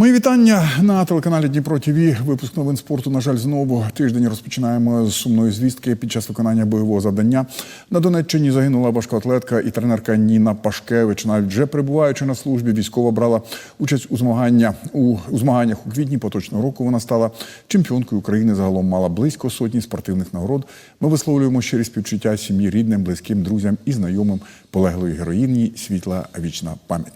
Мої вітання на телеканалі Дніпро ТВ. Випуск новин спорту. На жаль, знову тиждень розпочинаємо з сумної звістки. Під час виконання бойового завдання на Донеччині загинула важкоатлетка і тренерка Ніна Пашкевич. Навіть вже перебуваючи на службі, військова брала участь у змагання у, у змаганнях у квітні поточного року. Вона стала чемпіонкою України. Загалом мала близько сотні спортивних нагород. Ми висловлюємо щирі співчуття сім'ї, рідним, близьким, друзям і знайомим полеглої героїні. Світла вічна пам'ять.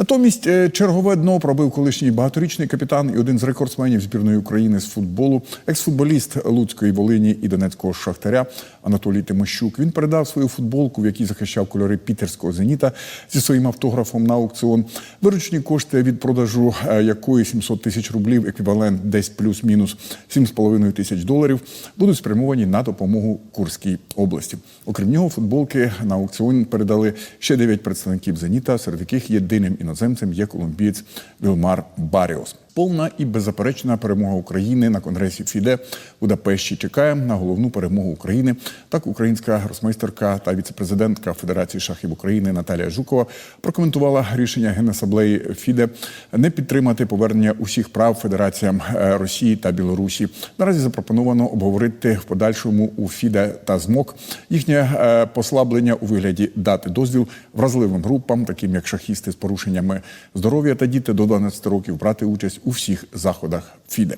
Натомість е, чергове дно пробив колишній багаторічний капітан і один з рекордсменів збірної України з футболу, екс-футболіст Луцької Волині і Донецького Шахтаря Анатолій Тимощук. Він передав свою футболку, в якій захищав кольори пітерського зеніта зі своїм автографом на аукціон. Виручні кошти від продажу е, якої 700 тисяч рублів, еквівалент десь плюс-мінус 7,5 тисяч доларів, будуть спрямовані на допомогу Курській області. Окрім нього, футболки на аукціон передали ще 9 представників зеніта, серед яких єдиним іноземцем є колумбієць Вілмар Баріос. Повна і беззаперечна перемога України на конгресі ФІДЕ в Будапешті чекає на головну перемогу України. Так, українська гросмейстерка та віцепрезидентка Федерації шахів України Наталія Жукова прокоментувала рішення Генасаблеї ФІДЕ не підтримати повернення усіх прав федераціям е, Росії та Білорусі. Наразі запропоновано обговорити в подальшому у ФІДЕ та ЗМОК їхнє е, послаблення у вигляді дати дозвіл вразливим групам, таким як шахісти з порушеннями здоров'я та діти до 12 років, брати участь у всіх заходах ФІДЕ.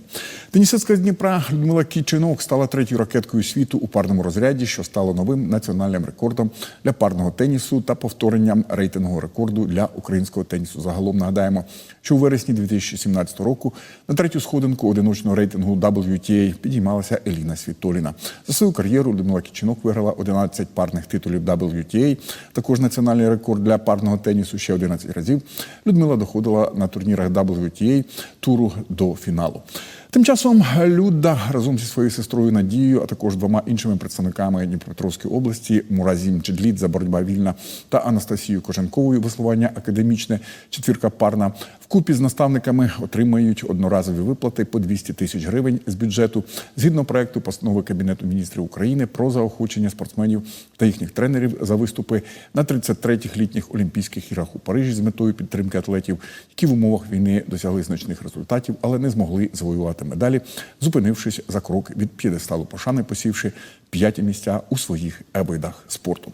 Тенісистка з Дніпра Людмила Кічинок стала третьою ракеткою світу у парному розряді, що стало новим національним рекордом для парного тенісу та повторенням рейтингового рекорду для українського тенісу. Загалом нагадаємо, що у вересні 2017 року на третю сходинку одиночного рейтингу WTA підіймалася Еліна Світоліна. За свою кар'єру Людмила Кічинок виграла 11 парних титулів WTA, також національний рекорд для парного тенісу ще 11 разів. Людмила доходила на турнірах WTA туру до фіналу. Тим часом Люда разом зі своєю сестрою Надією, а також двома іншими представниками Дніпропетровської області Муразім Чедлідзе, боротьба вільна та Анастасією Коженковою веслування академічне, четвірка парна. Вкупі з наставниками отримають одноразові виплати по 200 тисяч гривень з бюджету згідно проекту постанови Кабінету міністрів України про заохочення спортсменів та їхніх тренерів за виступи на 33-х літніх Олімпійських іграх у Парижі з метою підтримки атлетів, які в умовах війни досягли значних результатів, але не змогли завоювати медалі, зупинившись за крок від п'єдесталу пошани, посівши п'яті місця у своїх видах спорту.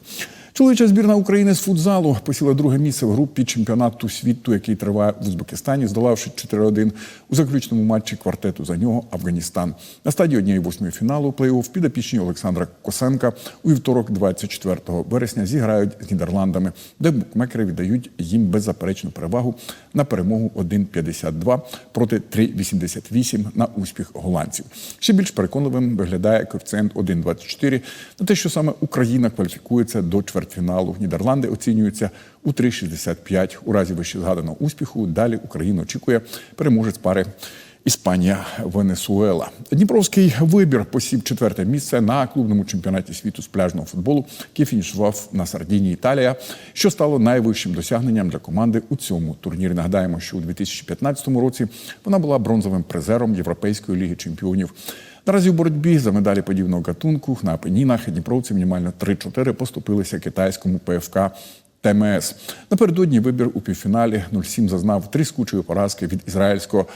Чоловіча збірна України з футзалу посіла друге місце в групі чемпіонату світу, який триває в Узбекистані, здолавши 4-1 у заключному матчі квартету за нього Афганістан. На стадії однієї восьмої фіналу плей-офф підопічні Олександра Косенка у вівторок, 24 вересня, зіграють з Нідерландами, де букмекери віддають їм беззаперечну перевагу на перемогу 1,52 проти 3,88 на успіх голландців. Ще більш переконливим виглядає коефіцієнт 1,24 на те, що саме Україна кваліфікується до чвертьфіналу. Нідерланди оцінюються у 3,65. У разі вищезгаданого успіху далі Україну очікує переможець пари. Іспанія Венесуела. Дніпровський вибір посів четверте місце на клубному чемпіонаті світу з пляжного футболу, який фінішував на Сардінії Італія, що стало найвищим досягненням для команди у цьому турнірі. Нагадаємо, що у 2015 році вона була бронзовим призером Європейської ліги чемпіонів. Наразі у боротьбі за медалі подібного гатунку на Апенінах дніпровці мінімально 3-4 поступилися китайському ПФК ТМС. Напередодні вибір у півфіналі 0-7 зазнав тріскучої поразки від ізраїльського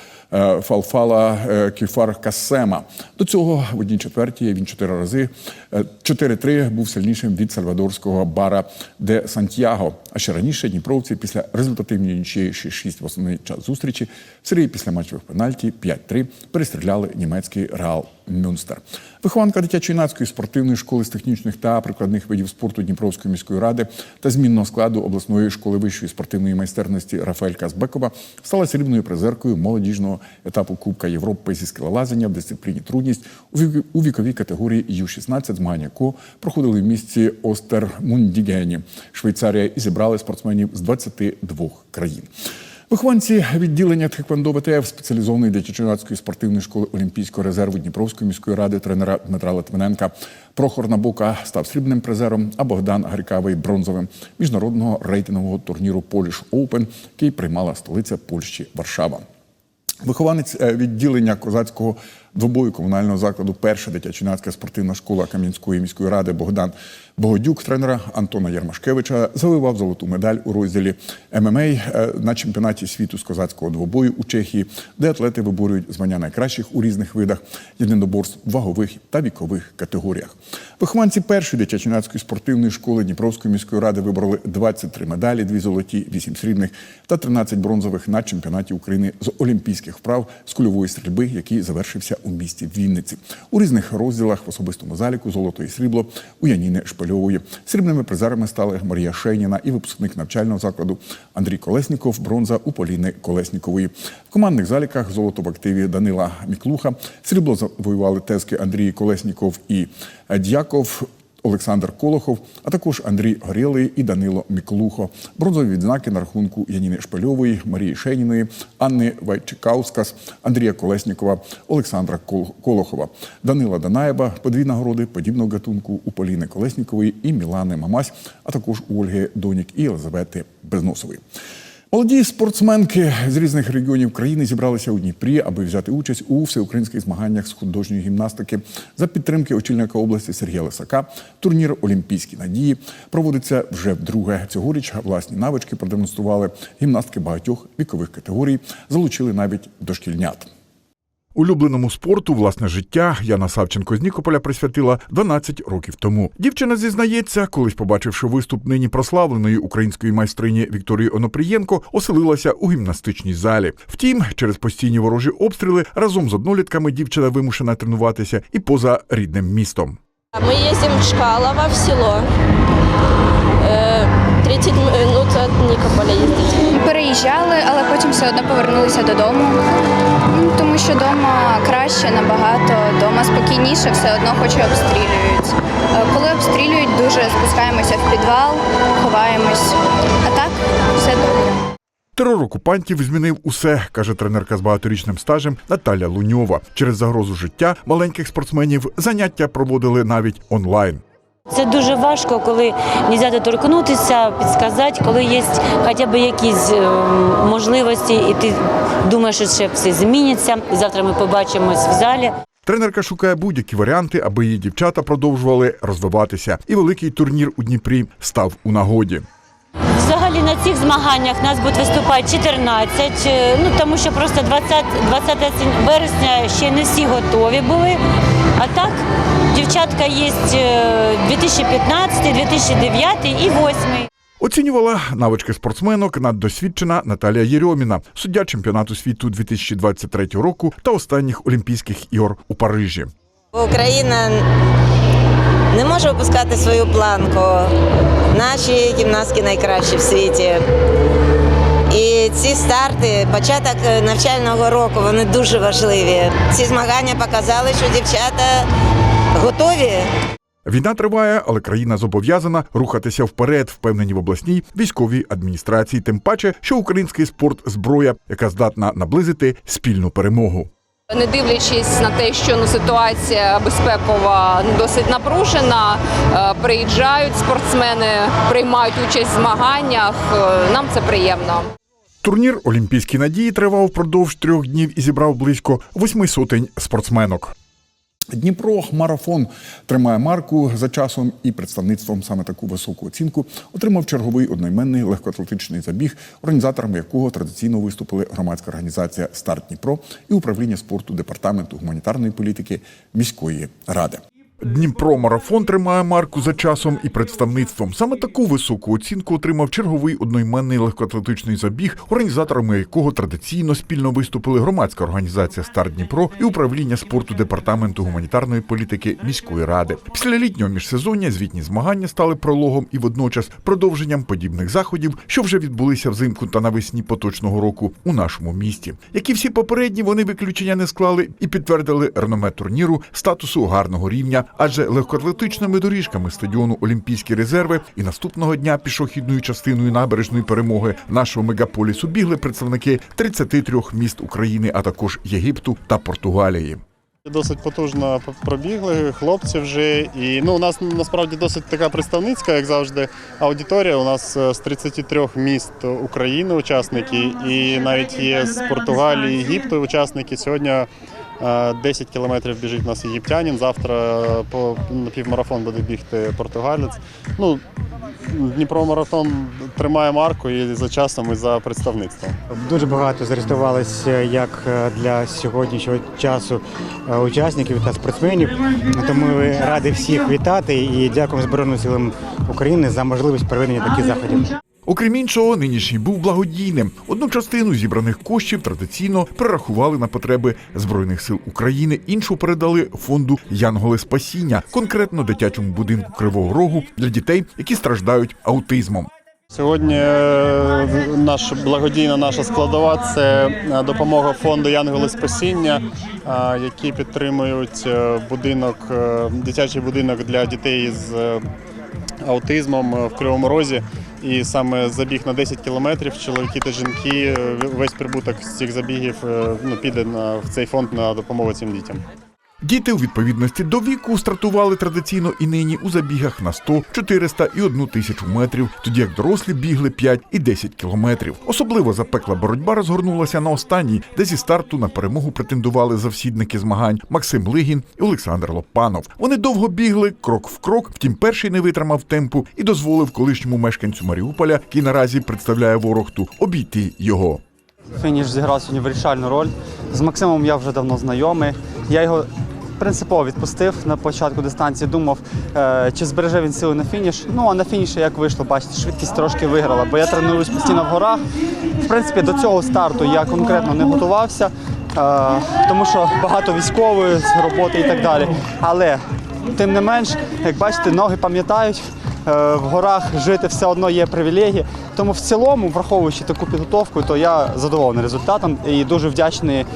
фалфала е, Кіфар Касема. До цього в одній четвертій він чотири рази е, 4-3 був сильнішим від сальвадорського бара де Сантьяго. А ще раніше дніпровці після результативної нічиї 6-6 в основний час зустрічі в серії після матчових пенальті 5-3 перестріляли німецький Реал Мюнстер. Вихованка дитячо-юнацької спортивної школи з технічних та прикладних видів спорту Дніпровської міської ради та змінного складу обласної школи вищої спортивної майстерності Рафаель Казбекова стала срібною призеркою молодіжного етапу Кубка Європи зі скелелазання в дисципліні трудність у віковій категорії Ю-16, змагання якого проходили в місті Остермундігені, Швейцарія, і зібрали спортсменів з 22 країн. Вихованці відділення Тхеквондо ВТФ спеціалізованої дитячо-юнацької спортивної школи Олімпійського резерву Дніпровської міської ради тренера Дмитра Литвиненка Прохор Набука став срібним призером, а Богдан Гарькавий бронзовим міжнародного рейтингового турніру Polish Open, який приймала столиця Польщі Варшава. Вихованець е, відділення козацького двобою комунального закладу Перша дитячо-юнацька спортивна школа Кам'янської міської ради Богдан Богодюк, тренера Антона Єрмашкевича, завоював золоту медаль у розділі ММА е, на чемпіонаті світу з козацького двобою у Чехії, де атлети виборюють звання найкращих у різних видах єдиноборств вагових та вікових категоріях. Вихованці першої дитячо-юнацької спортивної школи Дніпровської міської ради вибороли 23 медалі, 2 золоті, 8 срібних та 13 бронзових на чемпіонаті України з олімпійських вправ з кульової стрільби, який завершився у місті Вінниці. У різних розділах в особистому заліку золото і срібло у Яніни Шпильової. Срібними призерами стали Марія Шейніна і випускник навчального закладу Андрій Колесніков, бронза у Поліни Колеснікової. В командних заліках золото в активі Данила Міклуха, срібло завоювали тески Андрій Колесніков і Дяков. Олександр Колохов, а також Андрій Горєлий і Данило Міклухо. Бронзові відзнаки на рахунку Яніни Шпильової, Марії Шеніної, Анни Вайчикаускас, Андрія Колеснікова, Олександра Кол- Колохова, Данила Данаєва, по дві нагороди подібного гатунку у Поліни Колеснікової і Мілани Мамась, а також у Ольги Донік і Єлизавети Безносової. Молоді спортсменки з різних регіонів країни зібралися у Дніпрі, аби взяти участь у всеукраїнських змаганнях з художньої гімнастики за підтримки очільника області Сергія Лисака. Турнір Олімпійські надії проводиться вже вдруге. Цьогоріч власні навички продемонстрували гімнастки багатьох вікових категорій, залучили навіть дошкільнят. Улюбленому спорту власне життя Яна Савченко з Нікополя присвятила 12 років тому. Дівчина зізнається, колись побачивши виступ нині прославленої української майстрині Вікторії Онопрієнко, оселилася у гімнастичній залі. Втім, через постійні ворожі обстріли разом з однолітками дівчина вимушена тренуватися і поза рідним містом. Мы ездим в Чкалово, в село. Э, 30 минут от Никополя ездить. Переїжджали, але потім все одно повернулися додому. Ну, Тому що вдома краще набагато, вдома спокійніше, все одно хоч і обстрілюють. Е, Коли обстрілюють, дуже спускаємося в підвал, ховаємось. А так все добре. Терор окупантів змінив усе, каже тренерка з багаторічним стажем Наталя Луньова. Через загрозу життя маленьких спортсменів заняття проводили навіть онлайн. Це дуже важко, коли не можна доторкнутися, підсказати, коли є хоча б якісь е, можливості, і ти думаєш, що ще все зміниться. І завтра ми побачимось в залі. Тренерка шукає будь-які варіанти, аби її дівчата продовжували розвиватися. І великий турнір у Дніпрі став у нагоді. Взагалі на цих змаганнях нас будуть виступати 14, е, ну тому що просто 20, 20 вересня ще не всі готові були. А так, дівчатка є е, 2015, 2009 і 2008. Оцінювала навички спортсменок наддосвідчена Наталія Єрьоміна, суддя чемпіонату світу 2023 року та останніх Олімпійських ігор у Парижі. Україна не може опускати свою планку. Наші гімнастки найкращі в світі. Ці старти, початок е, навчального року, вони дуже важливі. Ці змагання показали, що дівчата готові. Війна триває, але країна зобов'язана рухатися вперед, впевнені в обласній військовій адміністрації. Тим паче, що український спорт зброя, яка здатна наблизити спільну перемогу. Не дивлячись на те, що ну ситуація безпекова досить напружена, е, приїжджають спортсмени, приймають участь в змаганнях. Е, Нам це приємно. Турнір Олімпійські надії тривав впродовж трьох днів і зібрав близько восьми сотень спортсменок. Дніпро марафон тримає марку за часом і представництвом саме таку високу оцінку отримав черговий одноіменний легкоатлетичний забіг, організаторами якого традиційно виступили громадська організація Старт Дніпро і управління спорту департаменту гуманітарної політики міської ради. Дніпро марафон тримає марку за часом і представництвом. Саме таку високу оцінку отримав черговий одноіменний легкоатлетичний забіг, організаторами якого традиційно спільно виступили громадська організація Старт Дніпро і управління спорту департаменту гуманітарної політики міської ради. Після літнього міжсезоння звітні змагання стали прологом і водночас продовженням подібних заходів, що вже відбулися взимку та навесні поточного року у нашому місті. Як і всі попередні, вони виключення не склали і підтвердили реноме турніру статусу гарного рівня, адже легкоатлетичними доріжками стадіону Олімпійські резерви і наступного дня пішохідною частиною набережної перемоги нашого мегаполісу бігли представники 33 міст України, а також Єгипту та Португалії. Досить потужно пробігли хлопці вже. І ну, у нас насправді досить така представницька, як завжди, аудиторія. У нас е, з 33 міст України учасники, і навіть є з Португалії, Єгипту учасники. Сьогодні 10 кілометрів біжить у нас єгиптянин. Завтра е, по на півмарафон буде бігти португалець. Ну, Дніпро марафон тримає марку і за часом, і за представництвом. Дуже багато зареєструвалися як е, для сьогоднішнього часу е, учасників та спортсменів. Тому ми раді всіх вітати і дякуємо Збройним силам України за можливість проведення таких заходів. Окрім іншого, нинішній був благодійним. Одну частину зібраних коштів традиційно перерахували на потреби Збройних сил України, іншу передали фонду Янголи Спасіння, конкретно дитячому будинку Кривого Рогу для дітей, які страждають аутизмом. Сьогодні е, наш благодійна наша складова це е, допомога фонду Янголи Спасіння, е, які підтримують будинок, дитячий будинок для дітей з аутизмом в Кривому Розі. І саме забіг на 10 кілометрів. Чоловіки та жінки, е, весь прибуток з цих забігів е, ну, піде на в цей фонд на допомогу цим дітям. Діти у відповідності до віку стартували традиційно і нині у забігах на 100, 400 і 1 тисячу метрів, тоді як дорослі бігли 5 і 10 кілометрів. Особливо запекла боротьба розгорнулася на останній, де зі старту на перемогу претендували завсідники змагань Максим Лигін і Олександр Лопанов. Вони довго бігли крок в крок, втім перший не витримав темпу і дозволив колишньому мешканцю Маріуполя, який наразі представляє ворогту, обійти його. Фініш зіграв сьогодні вирішальну роль. З Максимом я вже давно знайомий. Я його принципово відпустив на початку дистанції. Думав, е, чи збереже він сили на фініш. Ну а на фініші як вийшло, бачите, швидкість трошки виграла, бо я тренуюсь постійно в горах. В принципі, до цього старту я конкретно не готувався, е, тому що багато військової роботи і так далі. Але тим не менш, як бачите, ноги пам'ятають. Е, В горах жити все одно є привілегії. Тому в цілому, враховуючи таку підготовку, то я задоволений результатом і дуже вдячний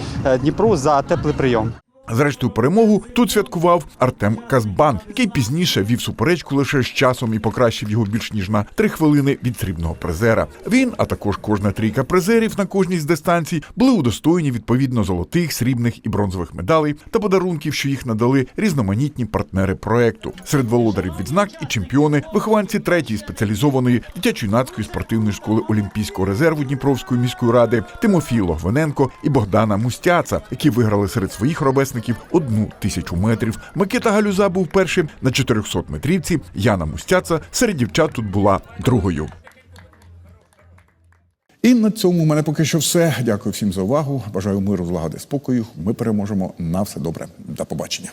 Дніпру за теплий прийом. Зрештою, перемогу тут святкував Артем Казбан, який пізніше вів суперечку лише з часом і покращив його більш ніж на три хвилини від срібного призера. Він, а також кожна трійка призерів на кожній з дистанцій, були удостоєні відповідно золотих, срібних і бронзових медалей та подарунків, що їх надали різноманітні партнери проекту. Серед володарів відзнак і чемпіони, вихованці третьої спеціалізованої дитячо-юнацької спортивної школи Олімпійського резерву Дніпровської міської ради Тимофій Логвиненко і Богдана Мустяца, які виграли серед своїх робесників одну тисячу метрів. Микита Галюза був першим на 400 метрівці. Яна Мустяца серед дівчат тут була другою. І на цьому в мене поки що все. Дякую всім за увагу. Бажаю миру, злагоди, спокою. Ми переможемо на все добре. До побачення.